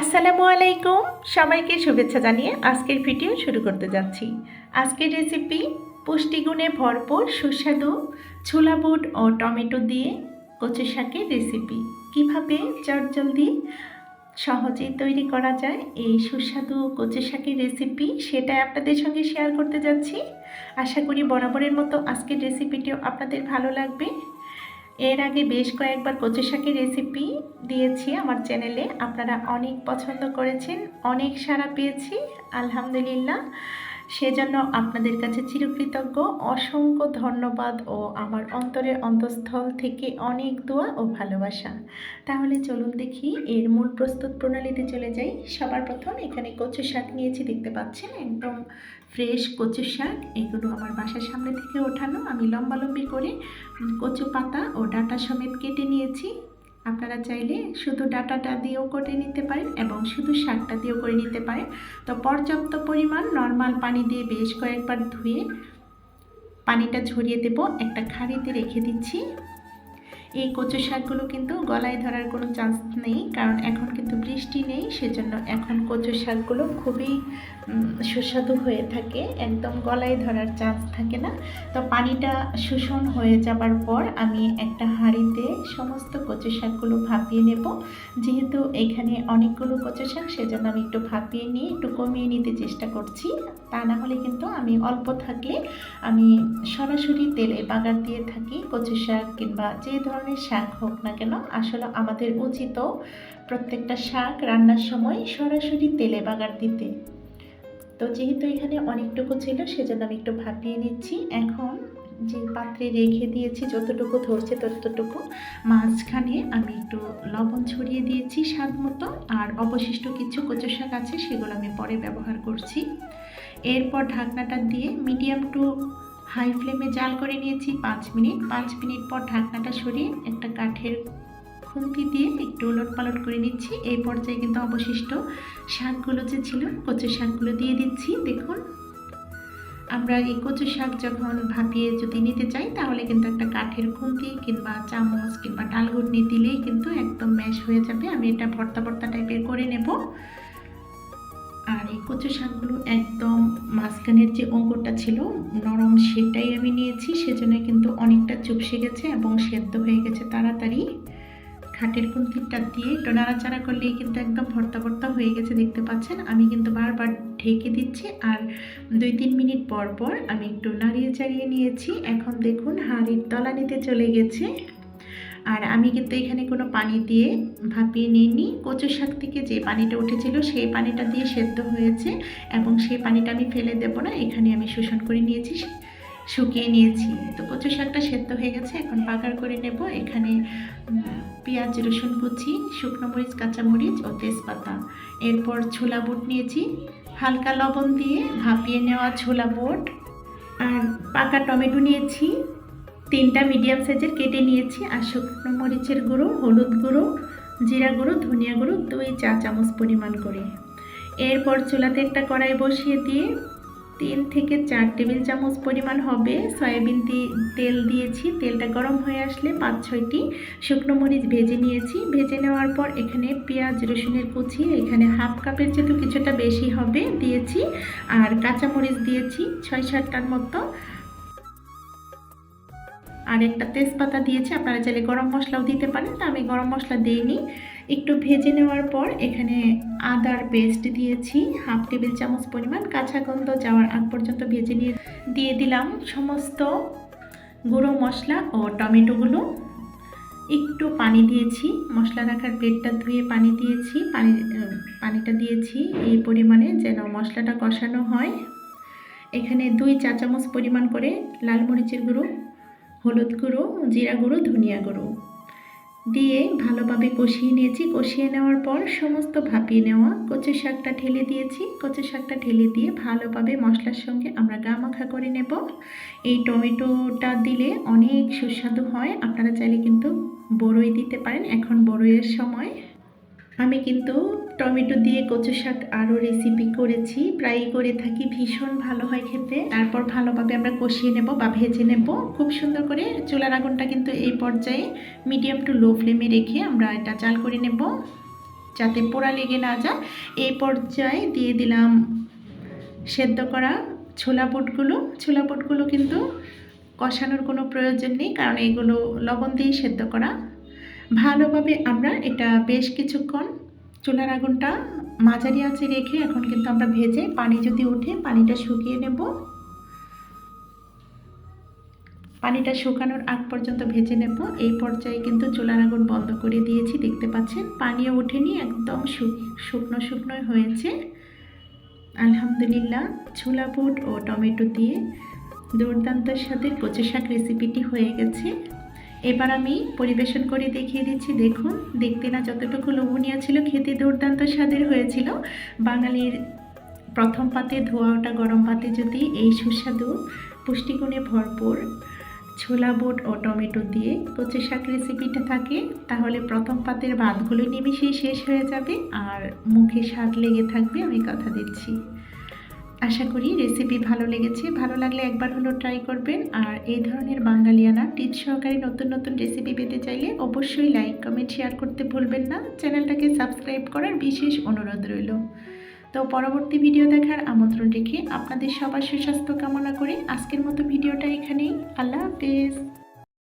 আসসালামু আলাইকুম। সবাইকে শুভেচ্ছা জানিয়ে আজকের ভিডিও শুরু করতে যাচ্ছি। আজকের রেসিপি পুষ্টিগুণে ভরপুর, সুস্বাদু ছোলা বুট ও টমেটো দিয়ে কচু শাকের রেসিপি কীভাবে চটজলদি সহজে তৈরি করা যায় এই সুস্বাদু কচু শাকের রেসিপি সেটা আপনাদের সঙ্গে শেয়ার করতে যাচ্ছি। আশা করি বরাবরের মতো আজকের রেসিপিটিও আপনাদের ভালো লাগবে। এর আগে বেশ কয়েকবার কচু শাকের রেসিপি দিয়েছি আমার চ্যানেলে। আপনারা অনেক পছন্দ করেছেন, অনেক সারা পেয়েছি, আলহামদুলিল্লাহ। সেজন্য আপনাদের কাছে চিরকৃতজ্ঞ, অসংখ্য ধন্যবাদ ও আমার অন্তরের অন্তঃস্থল থেকে অনেক দোয়া ও ভালোবাসা। তাহলে চলুন দেখি, এর মূল প্রস্তুত প্রণালীতে চলে যাই। সবার প্রথম এখানে কচু শাক নিয়েছি, দেখতে পাচ্ছেন? একদম ফ্রেশ কচু শাক। এগুলো আমার বাসার সামনে থেকে ওঠানো। আমি লম্বালম্বি করে কচু পাতা ও ডাঁটা সমেত কেটে নিয়েছি। আপনারা চাইলে শুধু ডাটাটা দিয়েও করে নিতে পারেন এবং শুধু শাকটা দিয়েও করে নিতে পারেন। তো পর্যাপ্ত পরিমাণ নর্মাল পানি দিয়ে বেশ কয়েকবার ধুয়ে পানিটা ঝরিয়ে দেব। একটা খাড়িতে রেখে দিচ্ছি। এই কচু শাকগুলো কিন্তু গলায় ধরার কোনো চান্স নেই, কারণ এখন কিন্তু বৃষ্টি নেই, সেজন্য এখন কচু শাকগুলো খুবই সুস্বাদু হয়ে থাকে, একদম গলায় ধরার চান্স থাকে না। তো পানিটা শোষণ হয়ে যাবার পর আমি একটা হাঁড়িতে সমস্ত কচু শাকগুলো ভাপিয়ে নেব। যেহেতু এখানে অনেকগুলো কচু শাক, সেজন্য আমি একটু ভাপিয়ে নিয়ে একটু কমিয়ে নিতে চেষ্টা করছি। তা না হলে কিন্তু আমি অল্প থাকলে আমি সরাসরি তেলে বাগার দিয়ে থাকি কচু শাক কিংবা যে ধরনের শাক হোক না কেন, আসলে আমাদের উচিত প্রত্যেকটা শাক রান্নার সময় সরাসরি তেলে বাগার দিতে। তো যেহেতু এখানে অনেকটুকু ছিল, সেজন্য আমি একটু ভাপিয়ে নিচ্ছি। এখন যে পাত্রে রেখে দিয়েছি, যতটুকু ধরছে ততটুকু, মাঝখানে আমি একটু লবণ ছড়িয়ে দিয়েছি স্বাদ মতো, আর অবশিষ্ট কিছু কচু শাক আছে, সেগুলো আমি পরে ব্যবহার করছি। এরপর ঢাকনাটা দিয়ে মিডিয়াম টু হাই ফ্লেমে জাল করে নিয়েছি পাঁচ মিনিট। পাঁচ মিনিট পর ঢাকনাটা সরিয়ে একটা কাঠের খুন্তি দিয়ে একটু উলট পালট করে নিচ্ছি। এই পর্যায়ে কিন্তু অবশিষ্ট শাকগুলো যে ছিল, কচু শাকগুলো দিয়ে দিচ্ছি। দেখুন, আমরা এই কচু শাক যখন ভাপিয়ে যদি নিতে চাই, তাহলে কিন্তু একটা কাঠের খুন্তি কিংবা চামচ কিংবা ডালঘুটনি দিলেই কিন্তু একদম ম্যাশ হয়ে যাবে। আমি এটা ভর্তা ভর্তা টাইপের করে নেব। আর এই কচু শাকগুলো একদম মাঝখানের যে অঙ্কুরটা ছিল, নরম সেটাই আমি নিয়েছি, সেজন্য কিন্তু অনেকটা চুপসে গেছে এবং সেদ্ধ হয়ে গেছে তাড়াতাড়ি। খাটের কুন্তিটা দিয়ে একটু নাড়াচাড়া করলেই কিন্তু একদম ভর্তা ভর্তা হয়ে গেছে, দেখতে পাচ্ছেন? আমি কিন্তু বারবার ঢেকে দিচ্ছি আর দুই তিন মিনিট পর পর আমি একটু নাড়িয়ে চাড়িয়ে নিয়েছি। এখন দেখুন, হাঁড়ির তলানিতে চলে গেছে। আর আমি কিন্তু এখানে কোনো পানি দিয়ে ভাপিয়ে নিইনি। কচু শাক থেকে যে পানিটা উঠেছিল, সেই পানিটা দিয়ে সেদ্ধ হয়েছে এবং সেই পানিটা আমি ফেলে দেব না। এখানে আমি শোষণ করে নিয়েছি, শুকিয়ে নিয়েছি। তো কচু শাকটা সেদ্ধ হয়ে গেছে, এখন বাগার করে নেব। এখানে পেঁয়াজ, রসুন কুচি, শুকনো মরিচ কাঁচামরিচ ও তেজপাতা। এরপর ছোলা বুট নিয়েছি। হালকা লবণ দিয়ে ভাপিয়ে নেওয়া ছোলা বুট। আর পাকা টমেটো নিয়েছি। তিনটা মিডিয়াম সাইজের কেটে নিয়েছি, আর শুকনো মরিচের গুঁড়ো, হলুদ গুঁড়ো, জিরা গুঁড়ো, ধনিয়া গুঁড়ো, দুই চা চামচ পরিমাণ করে। এরপর চুলাতে একটা কড়াই বসিয়ে দিয়ে তিন থেকে চার টেবিল চামচ পরিমাণ হবে সয়াবিন তেল দিয়েছি। তেলটা গরম হয়ে আসলে পাঁচ ছয়টি শুকনো মরিচ ভেজে নিয়েছি। ভেজে নেওয়ার পর এখানে পেঁয়াজ, রসুনের কুচি, এখানে হাফ কাপের যেহেতু কিছুটা বেশি হবে দিয়েছি, আর কাঁচামরিচ দিয়েছি ছয় সাতটার মতো। আর একটা তেজপাতা দিয়েছি, আপনারা চাইলে গরম মশলাও দিতে পারেন। তা আমি গরম মশলা দিইনি। একটু ভেজে নেওয়ার পর এখানে আদার পেস্ট দিয়েছি, হাফ টেবিল চামচ পরিমাণ কাঁচা গন্ধ যাওয়ার আগ পর্যন্ত ভেজে নিয়ে দিয়ে দিলাম সমস্ত গুঁড়ো মশলা ও টমেটোগুলো। একটু পানি দিয়েছি, মশলা রাখার প্লেটটা ধুয়ে পানি দিয়েছি, পানি, পানিটা দিয়েছি এই পরিমাণে যেন মশলাটা কষানো হয়। এখানে দুই চা চামচ পরিমাণ করে লাল মরিচের গুঁড়ো হলুদ গুঁড়ো, জিরা গুঁড়ো, ধনিয়া গুঁড়ো। দিয়ে ভালোভাবে কষিয়ে নিয়েছি। কষিয়ে নেওয়ার পর সমস্ত ভাপিয়ে নেওয়া কচু শাকটা ঠেলে দিয়েছি। কচু শাকটা ঢেলে দিয়ে ভালোভাবে মশলার সঙ্গে আমরা গা মাখা করে নেব। এই টমেটোটা দিলে অনেক সুস্বাদু হয়। আপনারা চাইলে কিন্তু বড়ই দিতে পারেন। এখন বড়ইয়ের সময়। আমি কিন্তু টমেটো দিয়ে কচু শাক আরও রেসিপি করেছি, প্রায়ই করে থাকি, ভীষণ ভালো হয় খেতে। তারপর ভালোভাবে আমরা কষিয়ে নেব বা ভেজে নেব। খুব সুন্দর করে চুলার আগুনটা কিন্তু এই পর্যায়ে মিডিয়াম টু লো ফ্লেমে রেখে আমরা এটা চাল করে নেব, যাতে পোড়া লেগে না যায়। এই পর্যায়ে দিয়ে দিলাম সেদ্ধ করা ছোলা বুটগুলো। ছোলা বুটগুলো কিন্তু কষানোর কোনো প্রয়োজন নেই, কারণ এগুলো লবণ দিয়ে সেদ্ধ করা। ভালোভাবে আমরা এটা বেশ কিছুক্ষণ চুলার আগুনটা মাঝারি আঁচে রেখে এখন কিন্তু আমরা ভেজে পানি যদি ওঠে পানিটা শুকিয়ে নেব। পানিটা শুকানোর আগ পর্যন্ত ভেজে নেব। এই পর্যায়ে কিন্তু চুলার আগুন বন্ধ করে দিয়েছি, দেখতে পাচ্ছেন? পানিও ওঠেনি, একদম শুকনো শুকনো হয়েছে। আলহামদুলিল্লাহ, ছোলা বুট ও টমেটো দিয়ে দুর্দান্ত সাথে কচু শাক রেসিপিটি হয়ে গেছে। এবার আমি পরিবেশন করে দেখিয়ে দিচ্ছি। দেখুন, দেখতে না যতটুকু লোভনীয় ছিল, খেতে দুর্দান্ত স্বাদের হয়েছিল। বাঙালির প্রথম পাতে ধোয়া ওটা, গরম পাতে যদি এই সুস্বাদু, পুষ্টিগুণে ভরপুর ছোলা, বুট ও টমেটো দিয়ে কচু শাক রেসিপিটা থাকে, তাহলে প্রথম পাতের ভাতগুলো নিমিশেই শেষ হয়ে যাবে। আর মুখে স্বাদ লেগে থাকবে, আমি কথা দিচ্ছি। আশা করি রেসিপি ভালো লেগেছে। ভালো লাগলে একবার হলো ট্রাই করবেন। আর এই ধরনের বাঙালিয়ানা টিপস সহকারে নতুন নতুন রেসিপি পেতে চাইলে অবশ্যই লাইক কমেন্ট শেয়ার করতে ভুলবেন না। চ্যানেলটাকে সাবস্ক্রাইব করার বিশেষ অনুরোধ রইল। তো পরবর্তী ভিডিও দেখার আমন্ত্রণ রেখে আপনাদের সবার সুস্বাস্থ্য কামনা করে আজকের মতো ভিডিওটা এখানেই। আল্লাহ হাফেজ।